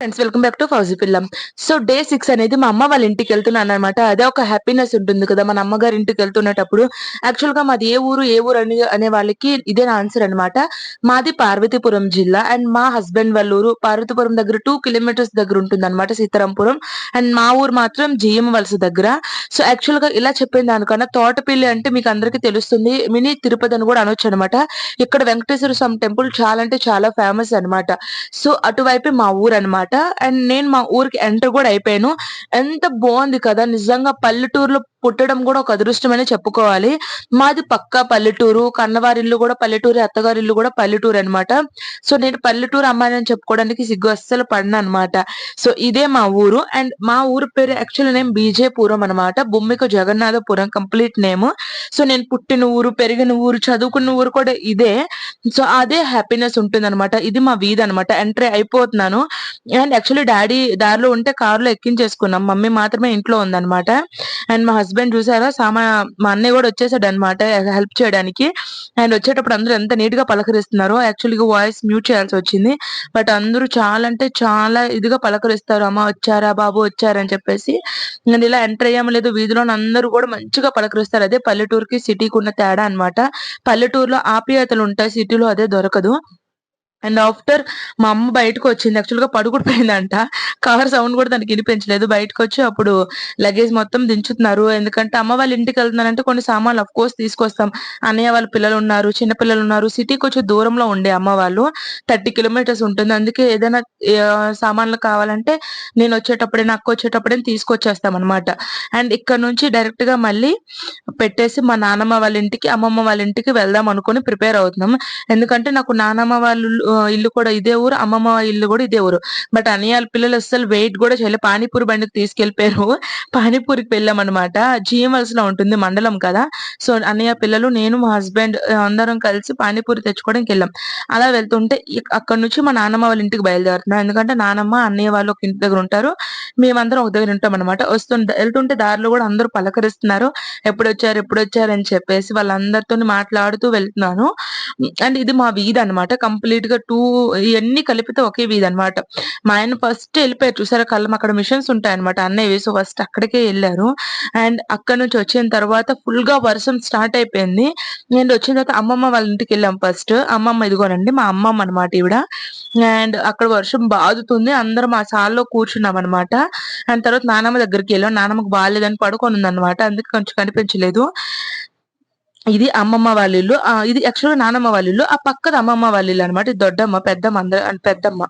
Friends welcome back to Fauji పిల్లం సో day six అనేది మా అమ్మ వాళ్ళ ఇంటికి వెళ్తున్నాను అనమాట అదే ఒక హ్యాపీనెస్ ఉంటుంది కదా మన అమ్మగారి ఇంటికి వెళ్తున్నప్పుడు. యాక్చువల్గా మాది ఏ ఊరు ఏ ఊరు అని అనే వాళ్ళకి ఇదే ఆన్సర్ అనమాట మాది పార్వతీపురం జిల్లా అండ్ మా హస్బెండ్ వాళ్ళ ఊరు పార్వతీపురం దగ్గర టూ కిలోమీటర్స్ దగ్గర ఉంటుంది అనమాట సీతారాంపురం అండ్ మా ఊరు మాత్రం జిఎం వలస దగ్గర. సో యాక్చువల్గా ఇలా చెప్పిన దానికన్నా తోటపల్లి అంటే మీకు అందరికీ తెలుస్తుంది. మినీ తిరుపతి అని కూడా అనొచ్చు అనమాట ఇక్కడ వెంకటేశ్వర స్వామి టెంపుల్ చాలా అంటే చాలా ఫేమస్ అనమాట సో అటువైపు మా ఊరు అనమాట అండ్ నేను మా ఊరికి ఎంటర్ కూడా అయిపోయాను. ఎంత బాగుంది కదా! నిజంగా పల్లెటూరులో పుట్టడం కూడా ఒక అదృష్టమని చెప్పుకోవాలి. మాది పక్క పల్లెటూరు. కన్నవారి ఇల్లు కూడా పల్లెటూరు అత్తగారి ఇల్లు కూడా పల్లెటూరు అనమాట సో నేను పల్లెటూరు అమ్మాయి అని చెప్పుకోవడానికి సిగ్గు అస్సలు పడిన అనమాట సో ఇదే మా ఊరు. అండ్ మా ఊరు పేరు యాక్చువల్ నేమ్ బీజేపురం అనమాట బొమ్మిక జగన్నాథపురం కంప్లీట్ నేమ్. సో నేను పుట్టిన ఊరు పెరిగిన ఊరు చదువుకున్న ఊరు కూడా ఇదే. సో అదే హ్యాపీనెస్ ఉంటుంది అనమాట ఇది మా వీధి అనమాట ఎంట్రీ అయిపోతున్నాను. అండ్ యాక్చువల్లీ డాడీ దారిలో ఉంటే కారులో ఎక్కించేసుకున్నాం. మమ్మీ మాత్రమే ఇంట్లో ఉందన్నమాట. అండ్ మా హస్బెండ్ చూసారా సామా మా అన్నయ్య కూడా వచ్చేసాడు అనమాట హెల్ప్ చేయడానికి. అండ్ వచ్చేటప్పుడు అందరూ ఎంత నీట్గా పలకరిస్తున్నారు యాక్చువల్గా వాయిస్ మ్యూట్ చేయాల్సి వచ్చింది. బట్ అందరూ చాలా అంటే చాలా ఇదిగా పలకరిస్తారు. అమ్మ వచ్చారా బాబు వచ్చారని చెప్పేసి. నేను ఇలా ఎంటర్ అయ్యాము లేదు వీధిలో అందరూ కూడా మంచిగా పలకరిస్తారు. అదే పల్లెటూరుకి సిటీకి ఉన్న తేడా అనమాట పల్లెటూరులో ఆప్యాయతలు ఉంటాయి సిటీలో అదే దొరకదు. అండ్ ఆఫ్టర్ మా అమ్మ బయటకు వచ్చింది. యాక్చువల్గా పడుకుడిపోయిందంట కవర్ సౌండ్ కూడా దానికి వినిపించలేదు. బయటకు వచ్చి అప్పుడు లగేజ్ మొత్తం దించుతున్నారు. ఎందుకంటే అమ్మ వాళ్ళ ఇంటికి వెళ్తున్నారంటే కొన్ని సామాన్లు అఫ్ కోర్స్ తీసుకొస్తాం. అన్నయ్య వాళ్ళ పిల్లలు ఉన్నారు చిన్న పిల్లలు ఉన్నారు. సిటీకి వచ్చి దూరంలో ఉండే అమ్మ వాళ్ళు. థర్టీ కిలోమీటర్స్ ఉంటుంది. అందుకే ఏదైనా సామాన్లు కావాలంటే నేను వచ్చేటప్పుడే నాకు వచ్చేటప్పుడే తీసుకొచ్చేస్తాం అనమాట అండ్ ఇక్కడ నుంచి డైరెక్ట్గా మళ్ళీ పెట్టేసి మా నానమ్మ వాళ్ళ ఇంటికి అమ్మమ్మ వాళ్ళ ఇంటికి వెళ్దాం అనుకుని ప్రిపేర్ అవుతున్నాం. ఎందుకంటే నాకు నానమ్మ వాళ్ళు ఇల్లు కూడా ఇదే ఊరు అమ్మమ్మ ఇల్లు కూడా ఇదే ఊరు. బట్ అనియాల పిల్లలు అసలు వెయిట్ కూడా చేయలేదు పానీపూరి బండికి తీసుకెళ్ళిపోయారు పానీపూరికి వెళ్ళాం అనమాట జిఎంఎల్స్లో ఉంటుంది మండలం కదా. సో అన్నయ్య పిల్లలు నేను మా హస్బెండ్ అందరం కలిసి పానీపూరి తెచ్చుకోవడానికి వెళ్ళాం. అలా వెళ్తుంటే అక్కడ నుంచి మా నాన్నమ్మ వాళ్ళ ఇంటికి బయలుదేరుతున్నాం. ఎందుకంటే నానమ్మ అన్నయ్య వాళ్ళు ఒక ఇంటి దగ్గర ఉంటారు. మేమందరం ఒక దగ్గర ఉంటాం అనమాట వస్తుంటే వెళ్తుంటే దారిలో కూడా అందరూ పలకరిస్తున్నారు. ఎప్పుడు వచ్చారు ఎప్పుడు వచ్చారు అని చెప్పేసి వాళ్ళందరితో మాట్లాడుతూ వెళ్తున్నాను. అండ్ ఇది మా వీధి అనమాట కంప్లీట్గా టూ ఇవన్నీ కలిపితే ఒకే వీధి అనమాట మా ఆయన ఫస్ట్ వెళ్ళిపోయారు. చూసారా? కళ్ళం అక్కడ మిషన్స్ ఉంటాయన్నమాట. అన్నయ్య సో ఫస్ట్ అక్కడికే వెళ్ళారు. అండ్ అక్కడ నుంచి వచ్చిన తర్వాత ఫుల్గా వర్షం స్టార్ట్ అయిపోయింది. నేను వచ్చిన తర్వాత అమ్మమ్మ వాళ్ళ ఇంటికి వెళ్ళాం ఫస్ట్ అమ్మమ్మ ఇదిగోనండి మా అమ్మమ్మ అనమాట ఈవిడ. అండ్ అక్కడ వర్షం బాదుతుంది. అందరం ఆ సాల్లో కూర్చున్నాం అనమాట అండ్ తర్వాత నానమ్మ దగ్గరికి వెళ్ళాం. నానమ్మకి బాగాలేదని పడుకొని ఉంది అనమాట అందుకే కొంచెం కనిపించలేదు. ఇది అమ్మమ్మ వాళ్ళ ఇల్లు. ఇది యాక్చువల్గా నానమ్మ వాళ్ళ ఇల్లు. ఆ పక్కది అమ్మమ్మ వాళ్ళ ఇల్లు అనమాట దొడ్డమ్మ పెద్దమ్మ అందరూ పెద్దమ్మ.